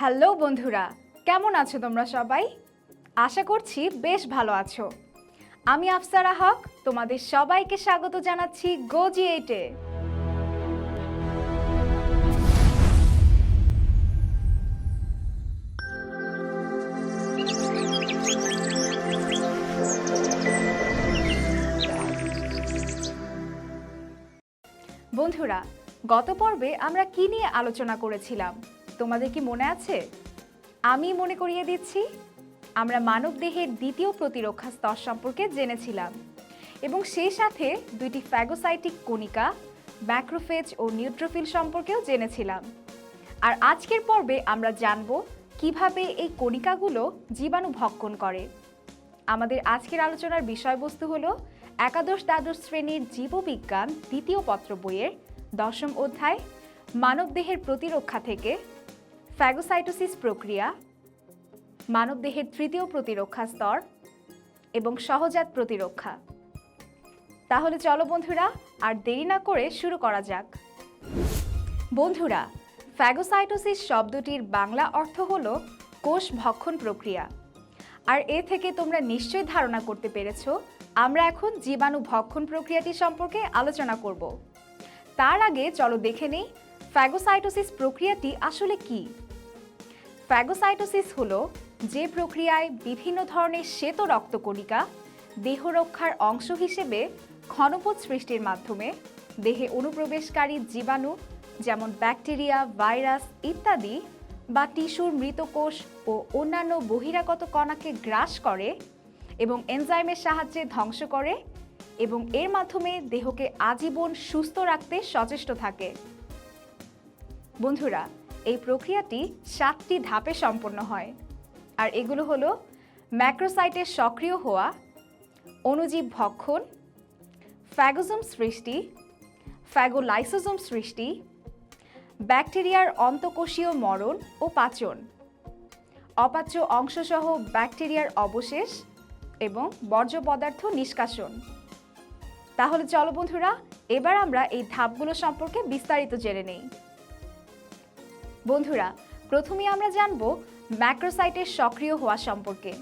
Hello বন্ধুরা, কেমন আছো তোমরা সবাই? আশা করছি বেশ ভালো আছো। আমি আফসারা হক, তোমাদের সবাইকে স্বাগত জানাচ্ছি গোজি এইটে বন্ধুরা, গত পর্বে আমরা কি নিয়ে আলোচনা করেছিলাম? তোমাদের কি মনে আছে? আমি মনে করিয়ে দিচ্ছি, আমরা মানবদেহের দ্বিতীয় প্রতিরক্ষা স্তর সম্পর্কে জেনেছিলাম এবং সেই সাথে দুইটি ফ্যাগোসাইটিক কণিকা, ম্যাক্রোফেজ ও নিউট্রোফিল সম্পর্কেও জেনেছিলাম। আর আজকের পর্বে আমরা জানব কীভাবে এই কণিকাগুলো জীবাণু ভক্ষণ করে। আমাদের আজকের আলোচনার বিষয়বস্তু হলো একাদশ দ্বাদশ শ্রেণির জীববিজ্ঞান দ্বিতীয় পত্র বইয়ের দশম অধ্যায়, মানবদেহের প্রতিরক্ষা থেকে ফ্যাগোসাইটোসিস প্রক্রিয়া, মানবদেহের তৃতীয় প্রতিরক্ষা স্তর এবং সহজাত প্রতিরক্ষা। তাহলে চলো বন্ধুরা, আর দেরি না করে শুরু করা যাক। বন্ধুরা, ফ্যাগোসাইটোসিস শব্দটির বাংলা অর্থ হল কোষ ভক্ষণ প্রক্রিয়া। আর এ থেকে তোমরা নিশ্চয়ই ধারণা করতে পেরেছ, আমরা এখন জীবাণু ভক্ষণ প্রক্রিয়াটি সম্পর্কে আলোচনা করব। তার আগে চলো দেখে নেই, ফ্যাগোসাইটোসিস প্রক্রিয়াটি আসলে কি? ফ্যাগোসাইটোসিস হলো যে প্রক্রিয়ায় বিভিন্ন ধরনের শ্বেত রক্তকণিকা দেহ রক্ষার অংশ হিসেবে ঘনপথ সৃষ্টির মাধ্যমে দেহে অনুপ্রবেশকারী জীবাণু, যেমন ব্যাকটেরিয়া, ভাইরাস ইত্যাদি বা টিস্যুর মৃতকোষ ও অন্যান্য বহিরাগত কণাকে গ্রাস করে এবং এনজাইমের সাহায্যে ধ্বংস করে এবং এর মাধ্যমে দেহকে আজীবন সুস্থ রাখতে সচেষ্ট থাকে। বন্ধুরা এই প্রক্রিয়াটি সাতটি ধাপে সম্পন্ন হয়। আর এগুলো হলো ম্যাক্রোসাইটের সক্রিয় হওয়া, অণুজীব ভক্ষণ, ফ্যাগোজোম সৃষ্টি, ফ্যাগোলাইসোজোম সৃষ্টি, ব্যাকটেরিয়ার অন্তকোষীয় মরণ ও পাচন, অপাচ্য অংশসহ ব্যাকটেরিয়ার অবশেষ এবং বর্জ্য পদার্থ নিষ্কাশন। তাহলে চলো বন্ধুরা, এবার আমরা এই ধাপগুলো সম্পর্কে বিস্তারিত জেনে নেই। বন্ধুরা, প্রথমে আমরা জানব ম্যাক্রোসাইটের সক্রিয় হওয়া সম্পর্কে।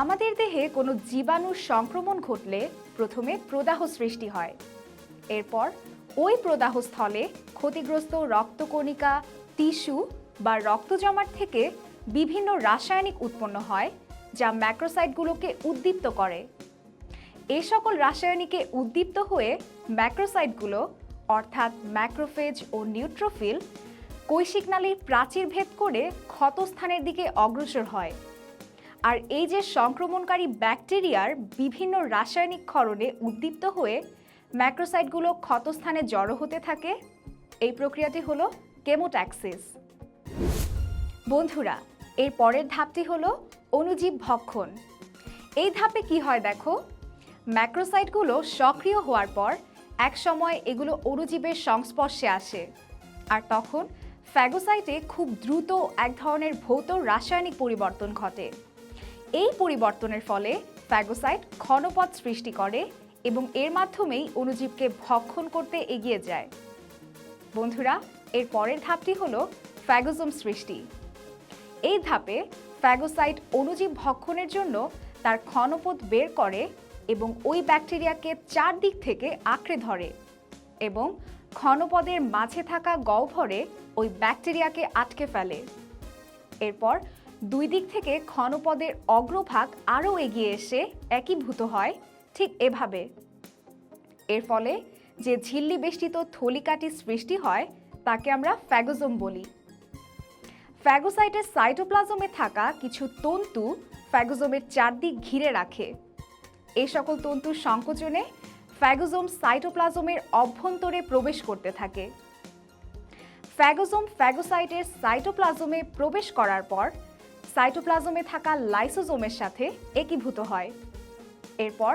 আমাদের দেহে কোনো জীবাণুর সংক্রমণ ঘটলে প্রথমে প্রদাহ সৃষ্টি হয়। এরপর ওই প্রদাহ স্থলে ক্ষতিগ্রস্ত রক্তকণিকা, টিস্যু বা রক্ত জমাট থেকে বিভিন্ন রাসায়নিক উৎপন্ন হয়, যা ম্যাক্রোসাইটগুলোকে উদ্দীপ্ত করে। এই সকল রাসায়নিকে উদ্দীপ্ত হয়ে ম্যাক্রোসাইটগুলো, অর্থাৎ ম্যাক্রোফেজ ও নিউট্রোফিল কৈশিক নালীর প্রাচীর ভেদ করে ক্ষতস্থানের দিকে অগ্রসর হয়। আর এই যে সংক্রমণকারী ব্যাকটেরিয়ার বিভিন্ন রাসায়নিক ক্ষরণে উদ্দীপ্ত হয়ে ম্যাক্রোসাইটগুলো ক্ষতস্থানে জড়ো হতে থাকে, এই প্রক্রিয়াটি হলো কেমোট্যাক্সিস। বন্ধুরা, এর পরের ধাপটি হলো অণুজীব ভক্ষণ। এই ধাপে কি হয় দেখো, ম্যাক্রোসাইটগুলো সক্রিয় হওয়ার পর এক সময় এগুলো অণুজীবের সংস্পর্শে আসে, আর তখন ফ্যাগোসাইটে খুব দ্রুত এক ধরনের ভৌত রাসায়নিক পরিবর্তন ঘটে। এই পরিবর্তনের ফলে ফ্যাগোসাইট ঘনপথ সৃষ্টি করে এবং এর মাধ্যমেই অণুজীবকে ভক্ষণ করতে এগিয়ে যায়। বন্ধুরা, এর পরের ধাপটি হলো ফ্যাগোজোম সৃষ্টি। এই ধাপে ফ্যাগোসাইট অণুজীব ভক্ষণের জন্য তার ক্ষণপথ বের করে এবং ওই ব্যাকটেরিয়াকে চারদিক থেকে আঁকড়ে ধরে এবং ক্ষণপদের মাঝে থাকা গহ্বরে ওই ব্যাকটেরিয়াকে আটকে ফেলে। এরপর দুই দিক থেকে ক্ষণপদের অগ্রভাগ আরও এগিয়ে এসে একীভূত হয় ঠিক এভাবে। এর ফলে যে ঝিল্লি বেষ্টিত থলিকাটি সৃষ্টি হয়, তাকে আমরা ফ্যাগোজোম বলি। ফ্যাগোসাইটের সাইটোপ্লাজমে থাকা কিছু তন্তু ফ্যাগোজোমের চারদিক ঘিরে রাখে। এই সকল তন্তুর সংকোচনে ফ্যাগোজোম সাইটোপ্লাজমের অভ্যন্তরে প্রবেশ করতে থাকে। ফ্যাগোজোম ফ্যাগোসাইটের সাইটোপ্লাজমে প্রবেশ করার পর সাইটোপ্লাজমে থাকা লাইসোজোমের সাথে একীভূত হয়। এরপর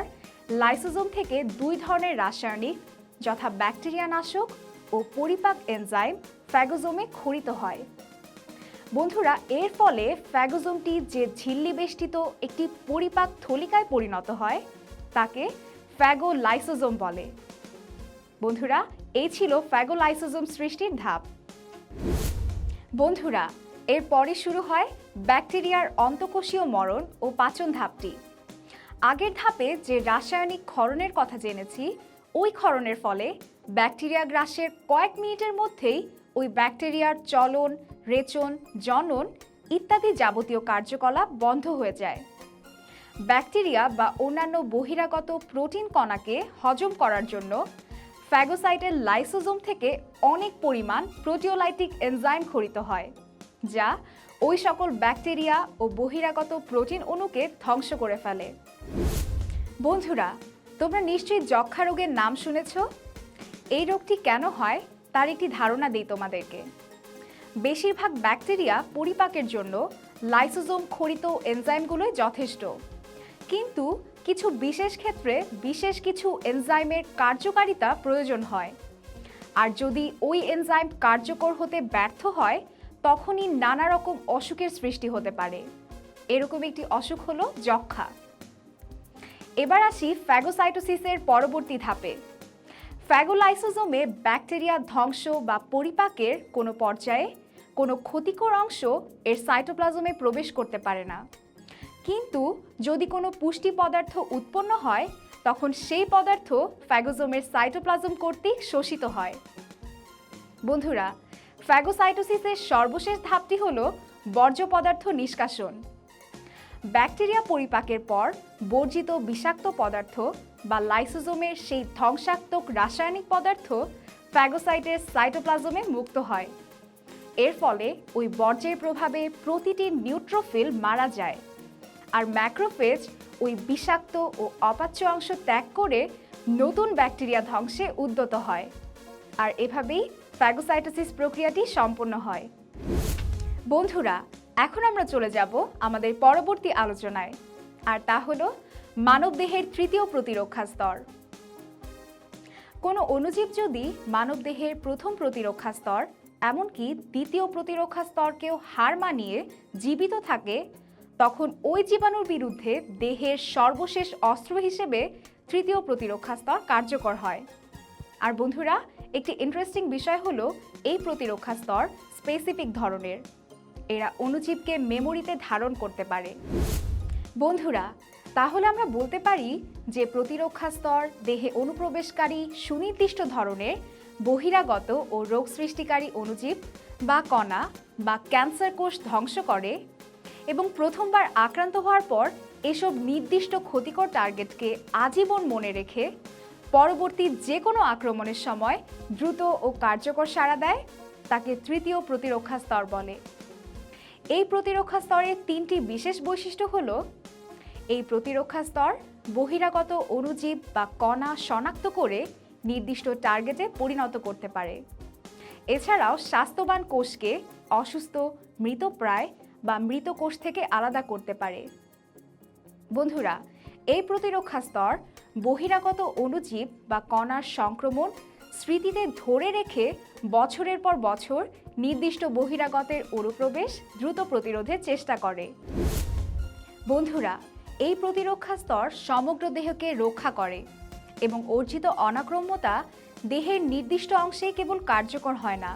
লাইসোজোম থেকে দুই ধরনের রাসায়নিক যথা ব্যাকটেরিয়া নাশক ও পরিপাক এনজাইম ফ্যাগোজোমে খরিত হয়। বন্ধুরা, এর ফলে ফ্যাগোজোমটি যে ঝিল্লি বেষ্টিত একটি পরিপাক থলিকায় পরিণত হয়, তাকে ফ্যাগোলাইসোজোম বলে। বন্ধুরা, এই ছিল ফ্যাগোলাইসোজোম সৃষ্টির ধাপ। বন্ধুরা এরপরে শুরু হয় ব্যাকটেরিয়ার অন্তকোষীয় মরণ ও পাচন ধাপটি। আগের ধাপে যে রাসায়নিক ক্ষরণের কথা জেনেছি, ওই ক্ষরণের ফলে ব্যাকটেরিয়া গ্রাসের কয়েক মিনিটের মধ্যেই ওই ব্যাকটেরিয়ার চলন, রেচন, জনন ইত্যাদি যাবতীয় কার্যকলাপ বন্ধ হয়ে যায়। ব্যাকটেরিয়া বা অন্যান্য বহিরাগত প্রোটিন কণাকে হজম করার জন্য ফ্যাগোসাইটের লাইসোজোম থেকে অনেক পরিমাণ প্রোটিওলাইটিক এনজাইম খরিত হয়, যা ওই সকল ব্যাকটেরিয়া ও বহিরাগত প্রোটিন অণুকে ধ্বংস করে ফেলে। বন্ধুরা, তোমরা নিশ্চয়ই যক্ষা রোগের নাম শুনেছ? এই রোগটি কেন হয়, তার একটি ধারণা দিই তোমাদেরকে। বেশিরভাগ ব্যাকটেরিয়া পরিপাকের জন্য লাইসোজোম খরিত এনজাইমগুলোই যথেষ্ট। কিন্তু কিছু বিশেষ ক্ষেত্রে বিশেষ কিছু এনজাইমের কার্যকারিতা প্রয়োজন হয়। আর যদি ওই এনজাইম কার্যকর হতে ব্যর্থ হয়, তখনই নানা রকম অসুখের সৃষ্টি হতে পারে। এরকম একটি অসুখ হলো যক্ষা এবার আসি ফ্যাগোসাইটোসিসের পরবর্তী ধাপে। ফ্যাগোলাইসোজোমে ব্যাকটেরিয়া ধ্বংস বা পরিপাকের কোনো পর্যায়ে কোনো ক্ষতিকর অংশ এর সাইটোপ্লাজমে প্রবেশ করতে পারে না। কিন্তু যদি কোনো পুষ্টি পদার্থ উৎপন্ন হয়, তখন সেই পদার্থ ফ্যাগোজোমের সাইটোপ্লাজম কর্তৃক শোষিত হয়। বন্ধুরা, ফ্যাগোসাইটোসিসের সর্বশেষ ধাপটি হল বর্জ্য পদার্থ নিষ্কাশন। ব্যাকটেরিয়া পরিপাকের পর বর্জিত বিষাক্ত পদার্থ বা লাইসোজোমের সেই ধ্বংসাত্মক রাসায়নিক পদার্থ ফ্যাগোসাইটের সাইটোপ্লাজমে মুক্ত হয়। এর ফলে ওই বর্জ্যের প্রভাবে প্রতিটি নিউট্রোফিল মারা যায়। আর ম্যাক্রোফেজ ওই বিষাক্ত ও অপাচ্য অংশ ত্যাগ করে নতুন ব্যাকটেরিয়া ধ্বংসে উদ্যত হয়। আর এভাবেই ফ্যাগোসাইটোসিস প্রক্রিয়াটি সম্পন্ন হয়। বন্ধুরা, এখন আমরা চলে যাব আমাদের পরবর্তী আলোচনায়। আর তা হলো মানবদেহের তৃতীয় প্রতিরক্ষা স্তর। কোনো অণুজীব যদি মানবদেহের প্রথম প্রতিরক্ষা স্তর, এমনকি দ্বিতীয় প্রতিরক্ষা স্তরকেও হার মানিয়ে জীবিত থাকে তখন ওই জীবাণুর বিরুদ্ধে দেহের সর্বশেষ অস্ত্র হিসেবে তৃতীয় প্রতিরক্ষা স্তর কার্যকর হয়। আর বন্ধুরা, একটি ইন্টারেস্টিং বিষয় হলো এই প্রতিরক্ষা স্তর স্পেসিফিক ধরনের। এরা অণুজীবকে মেমোরিতে ধারণ করতে পারে। বন্ধুরা, তাহলে আমরা বলতে পারি যে প্রতিরক্ষা স্তর দেহে অনুপ্রবেশকারী সুনির্দিষ্ট ধরনের বহিরাগত ও রোগ সৃষ্টিকারী অণুজীব বা কণা বা ক্যান্সার কোষ ধ্বংস করে এবং প্রথমবার আক্রান্ত হওয়ার পর এসব নির্দিষ্ট ক্ষতিকর টার্গেটকে আজীবন মনে রেখে পরবর্তী যে কোনো আক্রমণের সময় দ্রুত ও কার্যকর সাড়া দেয়, তাকে তৃতীয় প্রতিরক্ষা স্তর বলে। এই প্রতিরক্ষা স্তরের তিনটি বিশেষ বৈশিষ্ট্য হল এই প্রতিরক্ষা স্তর বহিরাগত অণুজীব বা কণা শনাক্ত করে নির্দিষ্ট টার্গেটে পরিণত করতে পারে। এছাড়াও স্বাস্থ্যবান কোষকে অসুস্থ মৃতপ্রায় বা মৃত কোষ থেকে আলাদা করতে পারে। বন্ধুরা, এই প্রতিরক্ষা স্তর বহিরাগত অণুজীব বা কণার সংক্রমণ স্মৃতিতে ধরে রেখে বছরের পর বছর নির্দিষ্ট বহিরাগতের অনুপ্রবেশ দ্রুত প্রতিরোধের চেষ্টা করে। বন্ধুরা, এই প্রতিরক্ষা স্তর সমগ্র দেহকে রক্ষা করে এবং অর্জিত অনাক্রম্যতা দেহের নির্দিষ্ট অংশে কেবল কার্যকর হয় না,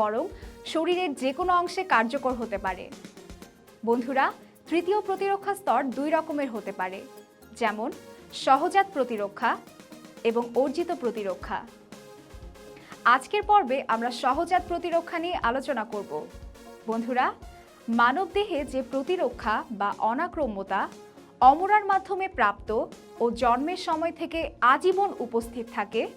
বরং শরীরের যে কোনো অংশে কার্যকর হতে পারে। বন্ধুরা, তৃতীয় প্রতিরক্ষা স্তর দুই রকমের হতে পারে। যেমন, সহজাত প্রতিরক্ষা এবং অর্জিত প্রতিরক্ষা। আজকের পর্বে আমরা সহজাত প্রতিরক্ষা নিয়ে আলোচনা করব। বন্ধুরা, মানবদেহে যে প্রতিরক্ষা বা অনাক্রম্যতা অমরার মাধ্যমে প্রাপ্ত ও জন্মের সময় থেকে আজীবন উপস্থিত থাকে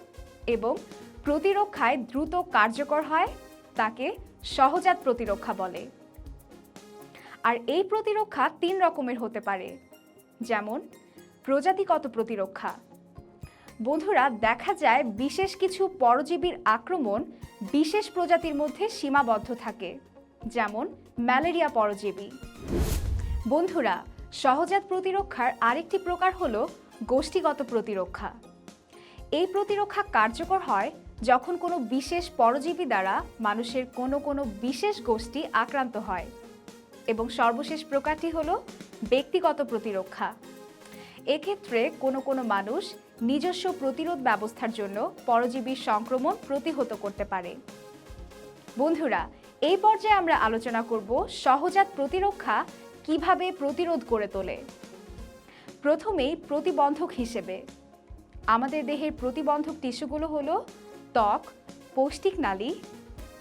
এবং প্রতিরক্ষায় দ্রুত কার্যকর হয়, তাকে সহজাত প্রতিরক্ষা বলে। আর এই প্রতিরক্ষা তিন রকমের হতে পারে। যেমন, প্রজাতিগত প্রতিরক্ষা। বন্ধুরা, দেখা যায় বিশেষ কিছু পরজীবীর আক্রমণ বিশেষ প্রজাতির মধ্যে সীমাবদ্ধ থাকে, যেমন ম্যালেরিয়া পরজীবী। বন্ধুরা, সহজাত প্রতিরক্ষার আরেকটি প্রকার হল গোষ্ঠীগত প্রতিরক্ষা। এই প্রতিরক্ষা কার্যকর হয় যখন কোনো বিশেষ পরজীবী দ্বারা মানুষের কোনো কোনো বিশেষ গোষ্ঠী আক্রান্ত হয়। এবং সর্বশেষ প্রকারটি হল ব্যক্তিগত প্রতিরক্ষা। এক্ষেত্রে কোনো কোনো মানুষ নিজস্ব প্রতিরোধ ব্যবস্থার জন্য পরজীবীর সংক্রমণ প্রতিহত করতে পারে। বন্ধুরা, এই পর্যায়ে আমরা আলোচনা করব সহজাত প্রতিরক্ষা কীভাবে প্রতিরোধ করে তোলে। প্রথমেই প্রতিবন্ধক হিসেবে। আমাদের দেহের প্রতিবন্ধক টিস্যুগুলো হলো ত্বক, পৌষ্টিক নালী,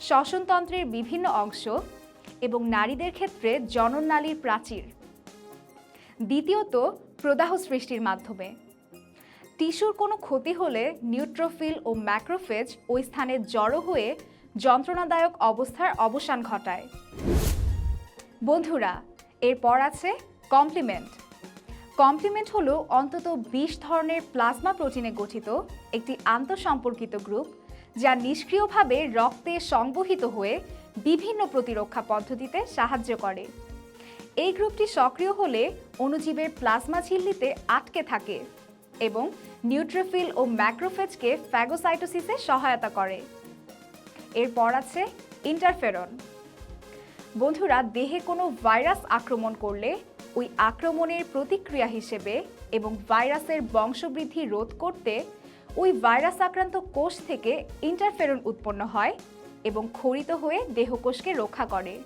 শ্বসনতন্ত্রের বিভিন্ন অংশ এবং নারীদের ক্ষেত্রে জনননালীর প্রাচীর। দ্বিতীয়ত, প্রদাহ সৃষ্টির মাধ্যমে। টিস্যুর কোনো ক্ষতি হলে নিউট্রোফিল ও ম্যাক্রোফেজ ওই স্থানে জড়ো হয়ে যন্ত্রণাদায়ক অবস্থার অবসান ঘটায়। বন্ধুরা, এরপর আছে কমপ্লিমেন্ট। কমপ্লিমেন্ট হলো অন্তত বিশ ধরনের প্লাজমা প্রোটিনে গঠিত একটি আন্তঃসম্পর্কিত গ্রুপ যা নিষ্ক্রিয়ভাবে রক্তে সংবহিত হয়ে বিভিন্ন প্রতিরক্ষা পদ্ধতিতে সাহায্য করে। এই গ্রুপটি সক্রিয় হলে অণুজীবের প্লাজমা ঝিল্লিতে আটকে থাকে এবং নিউট্রোফিল ও ম্যাক্রোফেজকে ফ্যাগোসাইটোসিসে সহায়তা করে। এরপর আছে ইন্টারফেরন বন্ধুরা, দেহে কোনো ভাইরাস আক্রমণ করলে ওই আক্রমণের প্রতিক্রিয়া হিসেবে এবং ভাইরাসের বংশবৃদ্ধি রোধ করতে ওই ভাইরাস আক্রান্ত কোষ থেকে ইন্টারফেরন উৎপন্ন হয় এবং খরিত হয়ে দেহকোষকে রক্ষা করে।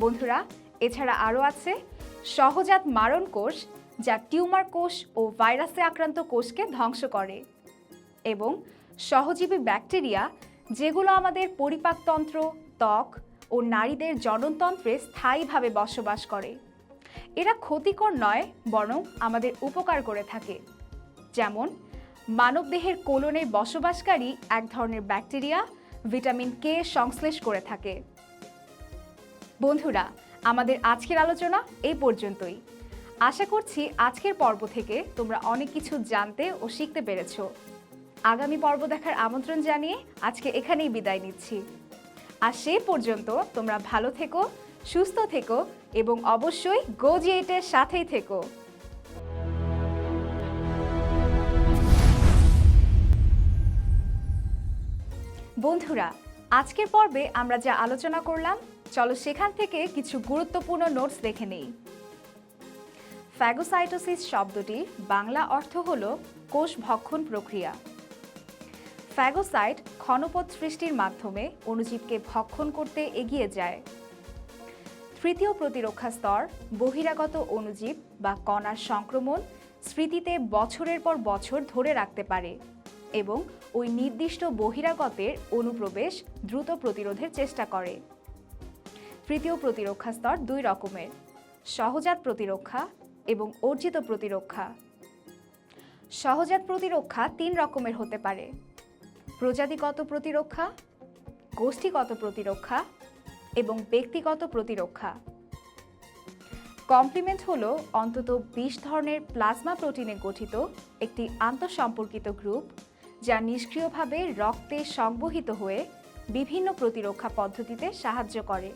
বন্ধুরা, এছাড়া আরও আছে সহজাত মারণ কোষ যা টিউমার কোষ ও ভাইরাসে আক্রান্ত কোষকে ধ্বংস করে এবং সহজীবী ব্যাকটেরিয়া, যেগুলো আমাদের পরিপাকতন্ত্র, ত্বক ও নারীদের জননতন্ত্রে স্থায়ীভাবে বসবাস করে। এরা ক্ষতিকর নয়, বরং আমাদের উপকার করে থাকে। যেমন মানবদেহের কোলনে বসবাসকারী এক ধরনের ব্যাকটেরিয়া ভিটামিন কে সংশ্লেষ করে থাকে। বন্ধুরা, আমাদের আজকের আলোচনা এই পর্যন্তই। আশা করছি আজকের পর্ব থেকে তোমরা অনেক কিছু জানতে ও শিখতে পেরেছ। আগামী পর্ব দেখার আমন্ত্রণ জানিয়ে আজকে এখানেই বিদায় নিচ্ছি। আর সে পর্যন্ত তোমরা ভালো থেকো, সুস্থ থেকো এবং অবশ্যই গোজিয়েটের সাথেই থেকো। বন্ধুরা, আজকের পর্বে আমরা যা আলোচনা করলাম, চলো সেখান থেকে কিছু গুরুত্বপূর্ণ নোটস দেখে নেই। ফ্যাগোসাইটোসিস শব্দটির বাংলা অর্থ হল কোষ ভক্ষণ প্রক্রিয়া। ফ্যাগোসাইট ক্ষণপথ সৃষ্টির মাধ্যমে অণুজীবকে ভক্ষণ করতে এগিয়ে যায়। তৃতীয় প্রতিরক্ষা স্তর, বহিরাগত অণুজীব বা কণার সংক্রমণ স্মৃতিতে বছরের পর বছর ধরে রাখতে পারে। এবং ওই নির্দিষ্ট বহিরাগতের অনুপ্রবেশ দ্রুত প্রতিরোধের চেষ্টা করে। তৃতীয় প্রতিরক্ষা স্তর দুই রকমের, সহজাত প্রতিরক্ষা এবং অর্জিত প্রতিরক্ষা। সহজাত প্রতিরক্ষা তিন রকমের হতে পারে। প্রজাতিগত প্রতিরক্ষা, গোষ্ঠীগত প্রতিরক্ষা এবং ব্যক্তিগত প্রতিরক্ষা। কমপ্লিমেন্ট হল অন্তত বিশ ধরনের প্লাজমা প্রোটিনে গঠিত একটি আন্তঃসম্পর্কিত গ্রুপ যা নিষ্ক্রিয়ভাবে রক্তে সংবহিত হয়ে বিভিন্ন প্রতিরক্ষা পদ্ধতিতে সাহায্য করে।